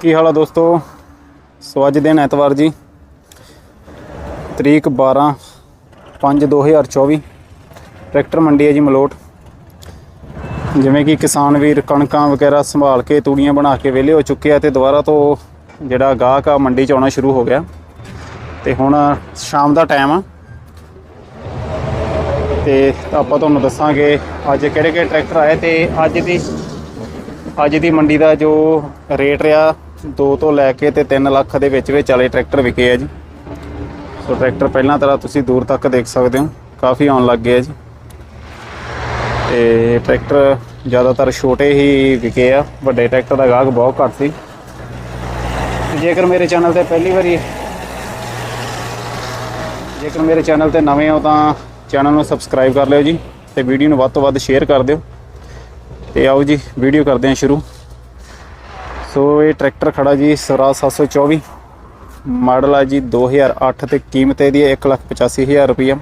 ਕੀ ਹਾਲ ਆ ਦੋਸਤੋ? ਸੋ ਅੱਜ ਦਿਨ ਐਤਵਾਰ ਜੀ, ਤਰੀਕ 12 5 2024 ਟਰੈਕਟਰ ਮੰਡੀ ਹੈ ਜੀ ਮਲੋਟ। ਜਿਵੇਂ ਕਿ ਕਿਸਾਨ ਵੀਰ ਕਣਕਾਂ ਵਗੈਰਾ ਸੰਭਾਲ ਕੇ ਤੂੜੀਆਂ ਬਣਾ ਕੇ ਵਿਹਲੇ ਹੋ ਚੁੱਕੇ ਆ ਤੇ ਦੁਬਾਰਾ ਤੋਂ ਜਿਹੜਾ ਗਾਹਕ ਆ ਮੰਡੀ ਚ ਆਉਣਾ ਸ਼ੁਰੂ ਹੋ ਗਿਆ। ਤੇ ਹੁਣ ਸ਼ਾਮ ਦਾ ਟਾਈਮ ਆ। ਤੇ ਆਪਾਂ ਤੁਹਾਨੂੰ ਦੱਸਾਂਗੇ ਅੱਜ ਕਿਹੜੇ ਕਿਹੜੇ ਟਰੈਕਟਰ ਆਏ ਤੇ ਅੱਜ ਦੀ ਅੱਜ ਦੀ ਮੰਡੀ ਦਾ ਜੋ ਰੇਟ ਰਿਹਾ 2 ਤੋਂ ਲੈ ਕੇ ਤੇ 3 ਲੱਖ ਦੇ ਵਿੱਚ ਵਿੱਚ ਵਾਲੇ ਟਰੈਕਟਰ ਵਿਕੇ ਆ ਜੀ। ਸੋ ਟਰੈਕਟਰ ਪਹਿਲਾਂ ਤਰ੍ਹਾਂ ਤੁਸੀਂ ਦੂਰ ਤੱਕ ਦੇਖ ਸਕਦੇ ਹੋ, ਕਾਫੀ ਆਉਣ ਲੱਗ ਗਏ ਜੀ। ਤੇ ਟਰੈਕਟਰ ਜ਼ਿਆਦਾਤਰ ਛੋਟੇ ਹੀ ਵਿਕੇ ਆ, ਵੱਡੇ ਟਰੈਕਟਰ ਦਾ ਗਾਹਕ ਬਹੁਤ ਘੱਟ ਸੀ। ਜੇਕਰ ਮੇਰੇ ਚੈਨਲ ਤੇ ਪਹਿਲੀ ਵਾਰੀ ਜੇਕਰ ਮੇਰੇ ਚੈਨਲ ਤੇ ਨਵੇਂ ਹੋ ਤਾਂ ਚੈਨਲ ਨੂੰ ਸਬਸਕ੍ਰਾਈਬ ਕਰ ਲਿਓ ਜੀ ਤੇ ਵੀਡੀਓ ਨੂੰ ਵੱਧ ਤੋਂ ਵੱਧ ਸ਼ੇਅਰ ਕਰ ਦਿਓ। ਤੇ ਆਓ ਜੀ, ਵੀਡੀਓ ਕਰਦੇ ਹਾਂ ਸ਼ੁਰੂ। ਸੋ ਇਹ ਟਰੈਕਟਰ ਖੜਾ ਜੀ ਸਵਰਾਜ 724 ਮਾਡਲ ਆ ਜੀ 2008 ਤੇ ਕੀਮਤ ਇਹਦੀ ਹੈ 185000 ਰੁਪਈਆ।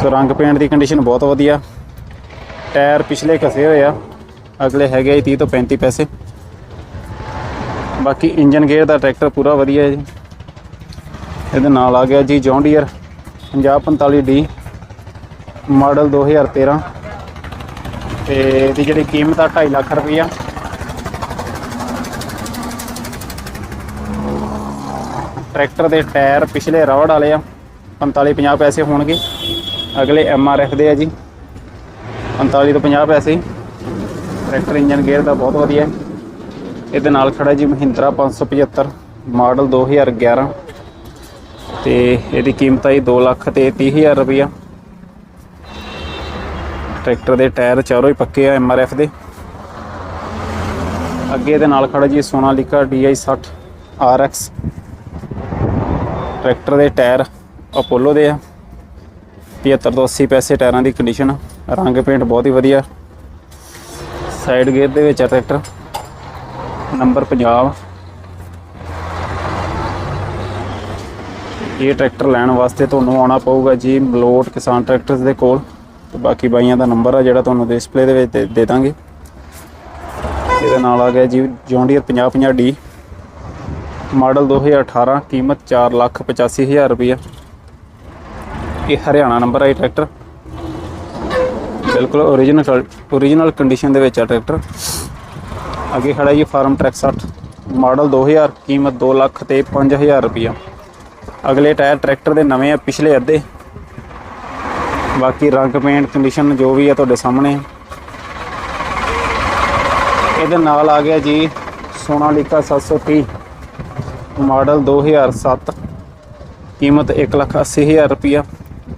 ਸੋ ਰੰਗ ਪੇਂਟ ਦੀ ਕੰਡੀਸ਼ਨ ਬਹੁਤ ਵਧੀਆ। ਟਾਇਰ ਪਿਛਲੇ ਘਸੇ ਹੋਏ ਆ। ਅਗਲੇ ਹੈਗੇ ਆ ਜੀ 30 ਤੋਂ 35 ਪੈਸੇ। ਬਾਕੀ ਇੰਜਨ ਗੇਅਰ ਦਾ ਟਰੈਕਟਰ ਪੂਰਾ ਵਧੀਆ ਹੈ ਜੀ। ਇਹਦੇ ਨਾਲ ਆ ਗਿਆ ਜੀ ਜੌਨ ਡੀਅਰ 5045D ਮਾਡਲ 2013 ਤੇ ਇਹਦੀ ਜਿਹੜੀ ਕੀਮਤ ਆ 2.5 ਲੱਖ ਰੁਪਈਆ। ਟਰੈਕਟਰ ਦੇ ਟਾਇਰ ਪਿਛਲੇ ਰਬੜ ਵਾਲੇ ਆ 45 50 ਪੈਸੇ ਹੋਣਗੇ। ਅਗਲੇ ਐਮ ਆਰ ਐਫ ਦੇ ਆ ਜੀ 45 ਤੋਂ 50 ਪੈਸੇ। ਟਰੈਕਟਰ ਇੰਜਨ ਗੇਅਰ ਦਾ ਬਹੁਤ ਵਧੀਆ ਇਹਦੇ ਨਾਲ ਖੜਾ ਜੀ ਮਹਿੰਦਰਾ 575 ਮਾਡਲ 2011 ਤੇ ਇਹਦੀ ਕੀਮਤ ਆਈ 2 ਲੱਖ ਤੇ 30000 ਰੁਪਈਆ। ਟਰੈਕਟਰ ਦੇ ਟਾਇਰ ਚਾਰੋਂ ਹੀ ਪੱਕੇ ਆ ਐਮ ਆਰ ਐਫ ਦੇ। ਅੱਗੇ ਇਹਦੇ ਨਾਲ ਖੜਾ ਜੀ ਸੋਨਾਲੀਕਾ DI 60 RX ਟਰੈਕਟਰ ਦੇ ਟਾਇਰ ਅਪੋਲੋ ਦੇ ਆ। 75 ਤੋਂ 80 ਪੈਸੇ ਟਾਇਰਾਂ ਦੀ ਕੰਡੀਸ਼ਨ ਰੰਗ ਪੇਂਟ ਬਹੁਤ ਹੀ ਵਧੀਆ। ਸਾਈਡ ਗੇਅਰ ਦੇ ਵਿੱਚ ਆ ਟਰੈਕਟਰ। ਨੰਬਰ ਪੰਜਾਬ ਇਹ ਟਰੈਕਟਰ ਲੈਣ ਵਾਸਤੇ ਤੁਹਾਨੂੰ ਆਉਣਾ ਪਊਗਾ ਜੀ ਮਲੋਟ ਕਿਸਾਨ ਟਰੈਕਟਰਸ ਦੇ ਕੋਲ। ਤੇ ਬਾਕੀ ਬਾਈਆਂ ਦਾ ਨੰਬਰ ਆ ਜਿਹੜਾ ਤੁਹਾਨੂੰ ਡਿਸਪਲੇ ਦੇ ਵਿੱਚ ਦੇ- ਦੇ ਦਾਂਗੇ। ਇਹਦੇ ਨਾਲ ਆ ਗਿਆ ਜੀ ਜੌਂਡੀਅਰ 5050D ਮਾਡਲ 2018 ਕੀਮਤ 485000 ਰੁਪਇਆ ਇਹ ਹਰਿਆਣਾ ਨੰਬਰ ਹੈ ਇਹ ਟਰੈਕਟਰ। ਬਿਲਕੁਲ ਓਰੀਜਨਲ ਓਰੀਜਨਲ ਕੰਡੀਸ਼ਨ ਦੇ ਵਿੱਚ ਆ ਟਰੈਕਟਰ। ਅੱਗੇ ਖੜਾ ਜੀ ਫਾਰਮ ਟਰੈਕ 60 ਮਾਡਲ 2000 ਕੀਮਤ 2 ਲੱਖ ਤੇ 5000 ਰੁਪਇਆ ਅਗਲੇ ਟਾਇਰ ਟਰੈਕਟਰ ਦੇ ਨਵੇਂ ਆ, ਪਿਛਲੇ ਅੱਧੇ। ਬਾਕੀ ਰੰਗ ਪੇਂਟ ਕੰਡੀਸ਼ਨ ਜੋ ਵੀ ਆ ਤੁਹਾਡੇ ਸਾਹਮਣੇ। ਇਹਦੇ ਨਾਲ ਆ ਗਿਆ ਜੀ ਸੋਨਾਲੀਕਾ 730 ਮਾਡਲ 2007 ਕੀਮਤ 180000 ਰੁਪਇਆ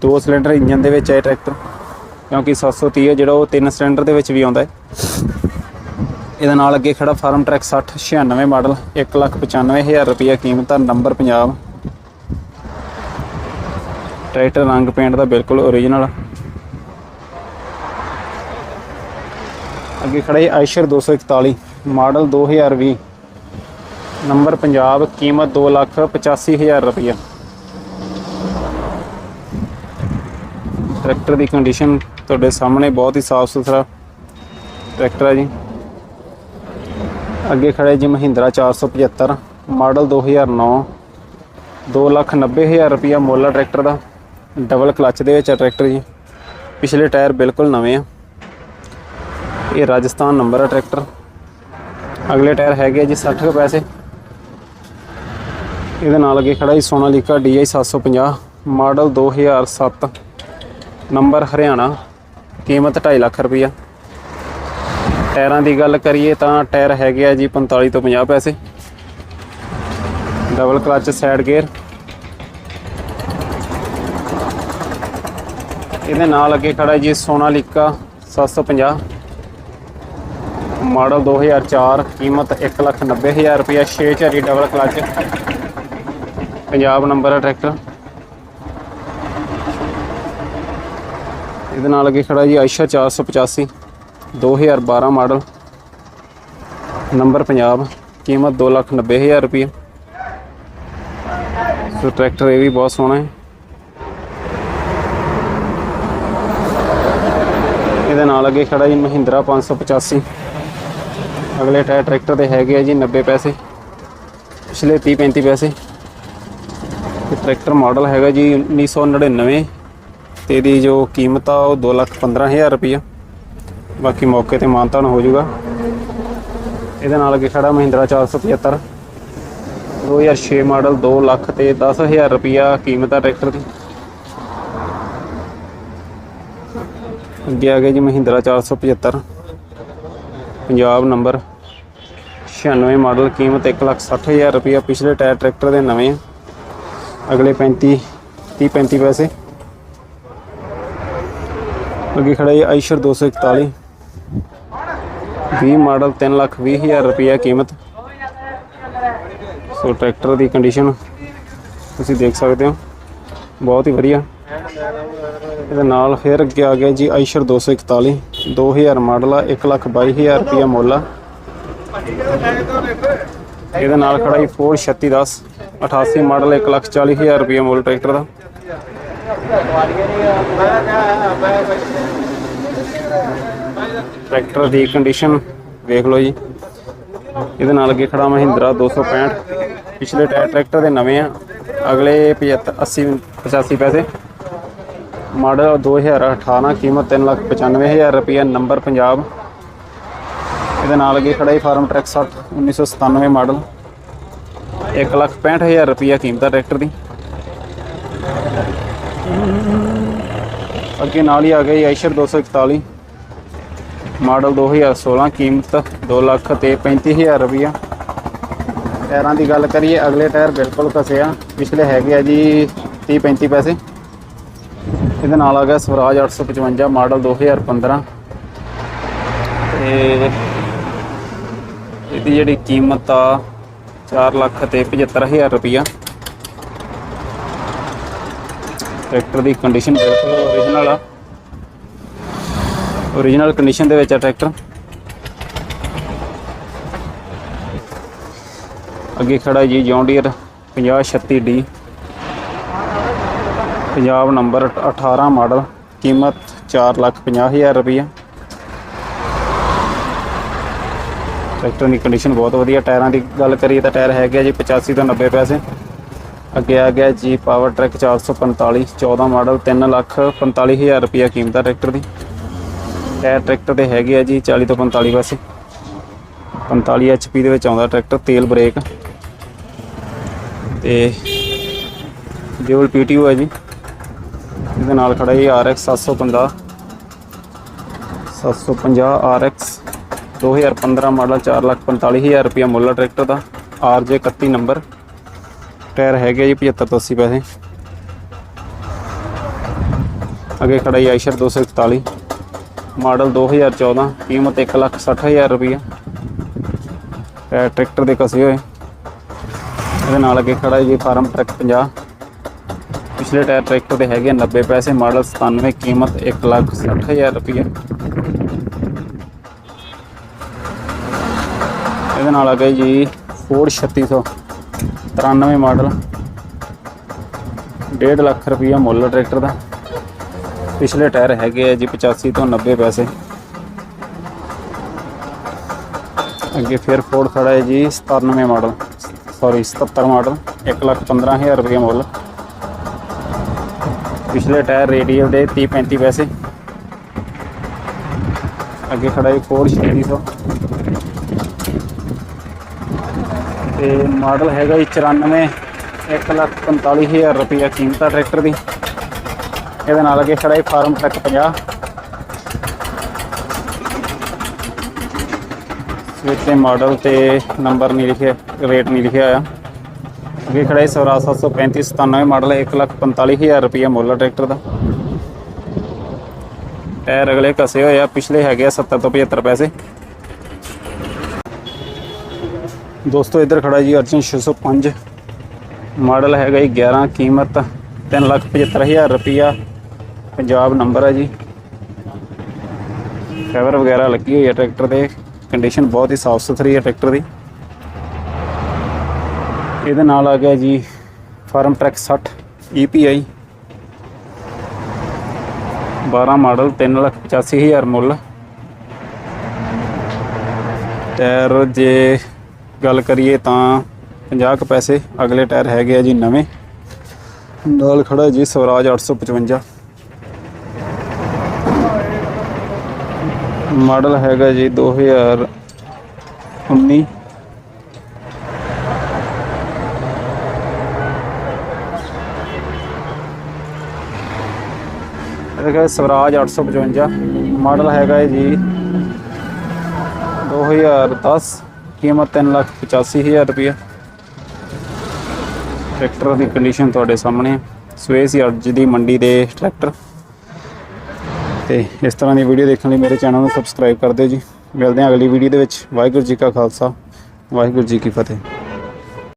ਦੋ ਸਿਲੰਡਰ ਇੰਜਨ ਦੇ ਵਿੱਚ ਹੈ ਟਰੈਕਟਰ, ਕਿਉਂਕਿ 730 ਹੈ, ਜਿਹੜਾ ਉਹ ਤਿੰਨ ਸਿਲੰਡਰ ਦੇ ਵਿੱਚ ਵੀ ਆਉਂਦਾ ਹੈ। ਇਹਦੇ ਨਾਲ ਅੱਗੇ ਖੜਾ ਫਾਰਮ ਟਰੈਕ 60 96 ਮਾਡਲ 195000 ਰੁਪਇਆ ਕੀਮਤ ਆ, ਨੰਬਰ 50 ਟਰੈਕਟਰ ਰੰਗ ਪੇਂਟ ਦਾ ਬਿਲਕੁਲ ਓਰੀਜਨਲ ਅੱਗੇ ਖੜਾ ਹੈ ਆਇਸ਼ਰ 241 ਮਾਡਲ 2020 ਨੰਬਰ ਪੰਜਾਬ, ਕੀਮਤ 285000 ਰੁਪਇਆ ਟਰੈਕਟਰ ਦੀ ਕੰਡੀਸ਼ਨ ਤੁਹਾਡੇ ਸਾਹਮਣੇ ਬਹੁਤ ਹੀ ਸਾਫ਼ ਸੁਥਰਾ ਟਰੈਕਟਰ ਹੈ ਜੀ। ਅੱਗੇ ਖੜਾ ਜੀ ਮਹਿੰਦਰਾ 475 ਮਾਡਲ 2009 290000 ਰੁਪਇਆ ਮੁੱਲ ਆ ਟਰੈਕਟਰ ਦਾ। ਡਬਲ ਕਲਚ ਦੇ ਵਿੱਚ ਆ ਟਰੈਕਟਰ ਜੀ। ਪਿਛਲੇ ਟਾਇਰ ਬਿਲਕੁਲ ਨਵੇਂ ਆ। ਇਹ ਰਾਜਸਥਾਨ ਨੰਬਰ ਆ ਟਰੈਕਟਰ। ਅਗਲੇ ਟਾਇਰ ਹੈਗੇ ਆ ਜੀ 60 ਕੁ ਪੈਸੇ। ਇਹਦੇ ਨਾਲ ਅੱਗੇ ਖੜਾ ਜੀ Sonalika DI 750 model 2007 number Haryana, ਕੀਮਤ 2.5 ਲੱਖ ਰੁਪਈਆ। ਟਾਇਰਾਂ ਦੀ ਗੱਲ ਕਰੀਏ ਤਾਂ ਟਾਇਰ ਹੈਗੇ ਆ ਜੀ 45 ਤੋਂ 50 ਪੈਸੇ। Double clutch side gear. ਇਹਦੇ ਨਾਲ ਅੱਗੇ ਖੜਾ ਜੀ ਸੋਨਾਲੀਕਾ 750 ਮਾਡਲ 2004 ਕੀਮਤ 190000 ਰੁਪਇਆ 6 ਝਰੀ ਡਬਲ ਕਲਚ। ਪੰਜਾਬ ਨੰਬਰ ਹੈ ਟਰੈਕਟਰ ਇਹਦੇ ਨਾਲ ਅੱਗੇ ਖੜਾ ਜੀ ਆਇਸ਼ਾ 485 2012 ਮਾਡਲ ਨੰਬਰ ਪੰਜਾਬ ਕੀਮਤ 290000 ਰੁਪਏ ਸੋ ਟਰੈਕਟਰ ਇਹ ਵੀ ਬਹੁਤ ਸੋਹਣਾ ਹੈ ਇਹਦੇ ਨਾਲ ਅੱਗੇ ਖੜਾ ਜੀ ਮਹਿੰਦਰਾ 585 ਅਗਲੇ ਟਾਇਰ ਟਰੈਕਟਰ ਦੇ ਹੈਗੇ ਆ ਜੀ 90 ਪੈਸੇ ਪਿਛਲੇ 30 35 ਪੈਸੇ ਤੇ ਟਰੈਕਟਰ ਮਾਡਲ ਹੈਗਾ ਜੀ 1999 ਤੇ ਇਹਦੀ ਜੋ ਕੀਮਤ ਆ ਉਹ 215000 ਰੁਪਈਆ। ਬਾਕੀ ਮੌਕੇ ਤੇ ਮਾਨਤਾਨ ਹੋ ਜਾਊਗਾ। ਇਹਦੇ ਨਾਲ ਅੱਗੇ ਖੜਾ ਮਹਿੰਦਰਾ 475 2006 ਮਾਡਲ 2 ਲੱਖ ਤੇ 10000 ਰੁਪਈਆ ਕੀਮਤ ਆ ਟਰੈਕਟਰ ਦੀ। ਅੱਗੇ ਆ ਗਿਆ ਜੀ ਮਹਿੰਦਰਾ 475 ਪੰਜਾਬ ਨੰਬਰ 96 ਮਾਡਲ ਕੀਮਤ 160000 ਰੁਪਈਆ। ਪਿਛਲੇ ਟਾਇਰ ਟਰੈਕਟਰ ਦੇ ਨਵੇਂ ਆ। ਅਗਲੇ 35 30 35 ਪੈਸੇ। ਅੱਗੇ ਖੜਾ ਹੈ ਆਈਸ਼ਰ 241 20 ਮਾਡਲ 3 ਲੱਖ 20 ਹਜ਼ਾਰ ਰੁਪਈਆ ਕੀਮਤ। ਸੋ ਟਰੈਕਟਰ ਦੀ ਕੰਡੀਸ਼ਨ ਤੁਸੀਂ ਦੇਖ ਸਕਦੇ ਹੋ। ਬਹੁਤ ਹੀ ਵਧੀਆ। ਇਹਦੇ ਨਾਲ ਫਿਰ ਅੱਗੇ ਆ ਗਿਆ ਜੀ ਆਈਸ਼ਰ 241 2000 ਮਾਡਲ ਆ 1 ਲੱਖ 22 ਹਜ਼ਾਰ ਰੁਪਈਆ ਮੁੱਲ ਆ। ਇਹਦੇ ਨਾਲ ਖੜਾ ਹੀ ਫੋਰ 3610 88 ਮਾਡਲ 1 ਲੱਖ 40 ਹਜ਼ਾਰ ਰੁਪਈਆ ਮੁੱਲ ਟਰੈਕਟਰ ਦਾ। ਟਰੈਕਟਰ ਦੀ ਕੰਡੀਸ਼ਨ ਵੇਖ ਲਓ ਜੀ। ਇਹਦੇ ਨਾਲ ਅੱਗੇ ਖੜਾ ਮਹਿੰਦਰਾ 265 ਪਿਛਲੇ ਟਾਇਰ ਟਰੈਕਟਰ ਦੇ ਨਵੇਂ ਆ। ਅਗਲੇ 75 80 85 ਪੈਸੇ। ਮਾਡਲ 2018 ਕੀਮਤ 395000 ਰੁਪਏ ਨੰਬਰ ਪੰਜਾਬ। ਇਹਦੇ ਨਾਲ ਅੱਗੇ ਖੜਾ ਹੀ ਫਾਰਮ ਟਰੈਕ 60 1997 ਮਾਡਲ। 165000 ਰੁਪਏ ਕੀਮਤ ਆ ਟਰੈਕਟਰ ਦੀ। ਅੱਗੇ ਨਾਲ ਹੀ ਆ ਗਈ ਆਈਸ਼ਰ 241 ਮਾਡਲ 2016 ਕੀਮਤ 2 ਲੱਖ ਤੇ 35000 ਰੁਪਇਆ ਟਾਇਰਾਂ ਦੀ ਗੱਲ ਕਰੀਏ, ਅਗਲੇ ਟਾਇਰ ਬਿਲਕੁਲ ਕਸੇ ਪਿਛਲੇ ਹੈਗੇ ਆ ਜੀ 30 35 ਪੈਸੇ। ਇਹਦੇ ਨਾਲ ਆ ਗਿਆ ਸਵਰਾਜ 855 ਮਾਡਲ 2015 ਤੇ ਇਹਦੀ ਜਿਹੜੀ ਕੀਮਤ ਆ 4 ਲੱਖ ਤੇ 75000 ਰੁਪਇਆ ਟਰੈਕਟਰ ਦੀ ਕੰਡੀਸ਼ਨ ਬਿਲਕੁਲ ਓਰੀਜਨਲ ਆ। ਓਰੀਜਨਲ ਕੰਡੀਸ਼ਨ ਦੇ ਵਿੱਚ ਆ ਟਰੈਕਟਰ। ਅੱਗੇ ਖੜਾ ਜੀ John Deere 5036D Punjab number 18 model, ਕੀਮਤ 4 ਲੱਖ 50000 ਰੁਪਈਆ। ਟਰੈਕਟਰ ਦੀ ਕੰਡੀਸ਼ਨ ਬਹੁਤ ਵਧੀਆ, ਟਾਇਰਾਂ ਦੀ ਗੱਲ ਕਰੀਏ ਤਾਂ ਟਾਇਰ ਹੈਗੇ ਆ ਜੀ 85 ਤੋਂ 90 ਪੈਸੇ। ਅੱਗੇ ਆ ਗਿਆ ਜੀ ਪਾਵਰ ਟਰੈਕ 445 14 ਮਾਡਲ 3 ਲੱਖ 45000 ਰੁਪਈਆ ਕੀਮਤ ਆ ਟਰੈਕਟਰ ਦੀ। ਟਾਇਰ ਟਰੈਕਟਰ ਦੇ ਹੈਗੇ ਆ ਜੀ 40 ਤੋਂ 45 ਪੈਸੇ। 45 HP ਦੇ ਵਿੱਚ ਆਉਂਦਾ ਟਰੈਕਟਰ ਤੇਲ ਬ੍ਰੇਕ ਤੇ ਡਿਊਲ PTO ਹੈ ਜੀ। ਇਹਦੇ ਨਾਲ ਖੜਾ ਜੀ RX 750 750 RX 2015 ਮਾਡਲ 445000 ਰੁਪਇਆ ਮੁੱਲ ਆ ਟਰੈਕਟਰ ਦਾ। RJ 31 number. ਟਾਇਰ ਹੈਗੇ ਜੀ 75 ਤੋਂ 80 ਪੈਸੇ। ਅੱਗੇ ਖੜਾ ਜੀ ਆਈਸ਼ਰ 241 ਮਾਡਲ 2014 ਕੀਮਤ 160000 ਰੁਪਇਆ। ਟਾਇਰ ਟਰੈਕਟਰ ਦੇ ਕਸੇ ਹੋਏ। ਇਹਦੇ ਨਾਲ ਅੱਗੇ ਖੜਾ ਜੀ ਫਾਰਮ ਟਰੱਕ 50 ਪਿਛਲੇ ਟਾਇਰ ਟਰੈਕਟਰ ਦੇ ਹੈਗੇ ਆ 90 ਪੈਸੇ, ਮਾਡਲ 97 ਕੀਮਤ 160000 ਰੁਪਇਆ। ਇਹਦੇ ਨਾਲ ਆ ਗਿਆ ਜੀ ਫੋਰਡ 3693 ਮਾਡਲ। 1.5 ਲੱਖ ਰੁਪਇਆ ਮੁੱਲ ਟਰੈਕਟਰ ਦਾ। ਪਿਛਲੇ ਟਾਇਰ ਹੈਗੇ ਆ ਜੀ 85 ਤੋਂ 90 ਪੈਸੇ। ਅੱਗੇ ਫਿਰ ਫੋਰਡ ਖੜਾ ਹੈ ਜੀ 97 ਮਾਡਲ। ਸੌਰੀ 77 ਮਾਡਲ 1 ਲੱਖ 15000 ਰੁਪਇਆ ਮੁੱਲ। ਪਿਛਲੇ ਟਾਇਰ ਰੇਡੀਅਲ ਦੇ 30 35 ਪੈਸੇ। ਅੱਗੇ ਖੜਾ ਹੈ ਫੋਰਡ 3600 ਤੇ ਮਾਡਲ ਹੈਗਾ ਜੀ 94 1 ਲੱਖ 45000 ਰੁਪਇਆ ਕੀਮਤ ਆ ਟਰੈਕਟਰ ਦੀ। ਇਹਦੇ ਨਾਲ ਅੱਗੇ ਖੜਾ ਹੈ ਫਾਰਮ ਟਰੱਕ 50 ਵਿੱਚ ਤੇ ਮਾਡਲ ਤੇ ਨੰਬਰ ਨਹੀਂ ਲਿਖਿਆ, ਰੇਟ ਨਹੀਂ ਲਿਖਿਆ ਆ ਅੱਗੇ ਖੜਾ ਹੈ ਸਵਰਾਜ 735 97 ਮਾਡਲ 1 ਲੱਖ 45000 ਰੁਪਇਆ ਮੁੱਲ ਆ ਟਰੈਕਟਰ ਦਾ। ਟਾਇਰ ਅਗਲੇ ਕਸੇ ਹੋਏ ਆ, ਪਿਛਲੇ ਹੈਗੇ ਆ 70 ਤੋਂ 75 ਪੈਸੇ। ਦੋਸਤੋ, ਇੱਧਰ ਖੜਾ ਜੀ ਅਰਜਨ 605 ਮਾਡਲ ਹੈਗਾ ਜੀ 11 ਕੀਮਤ 375000 ਰੁਪਇਆ ਪੰਜਾਬ ਨੰਬਰ ਹੈ ਜੀ। ਫੇਵਰ ਵਗੈਰਾ ਲੱਗੀ ਹੋਈ ਹੈ ਟਰੈਕਟਰ ਦੇ। ਕੰਡੀਸ਼ਨ ਬਹੁਤ ਹੀ ਸਾਫ਼ ਸੁਥਰੀ ਹੈ ਟਰੈਕਟਰ ਦੀ। ਇਹਦੇ ਨਾਲ ਆ ਗਿਆ ਜੀ ਫਾਰਮ ਟਰੈਕ 60 EPI 12 ਮਾਡਲ 385000 ਮੁੱਲ। ਟਾਇਰ ਜੇ ਗੱਲ ਕਰੀਏ ਤਾਂ 50 ਕੁ ਪੈਸੇ ਅਗਲੇ ਟਾਇਰ ਹੈਗੇ ਆ ਜੀ ਨਵੇਂ। ਨਾਲ ਖੜਾ ਜੀ ਸਵਰਾਜ 855 ਮਾਡਲ ਹੈਗਾ ਜੀ 2019 ਇਹ ਹੈਗਾ ਸਵਰਾਜ 855 ਮਾਡਲ ਹੈਗਾ ਹੈ ਜੀ 2010 ਕੀਮਤ 385000 ਰੁਪਇਆ ਟਰੈਕਟਰ ਦੀ ਕੰਡੀਸ਼ਨ ਤੁਹਾਡੇ ਸਾਹਮਣੇ ਹੈ ਸਵੇਸ ਹੀ ਅੱਜ ਦੀ ਮੰਡੀ ਦੇ ਟਰੈਕਟਰ। ਤੇ ਇਸ ਤਰ੍ਹਾਂ ਦੀ ਵੀਡੀਓ ਦੇਖਣ ਲਈ ਮੇਰੇ ਚੈਨਲ ਨੂੰ ਸਬਸਕ੍ਰਾਈਬ ਕਰ ਦਿਓ ਜੀ। ਮਿਲਦੇ ਹਾਂ ਅਗਲੀ ਵੀਡੀਓ ਦੇ ਵਿੱਚ। ਵਾਹਿਗੁਰੂ ਜੀ ਕਾ ਖਾਲਸਾ, ਵਾਹਿਗੁਰੂ ਜੀ ਕੀ ਫਤਿਹ।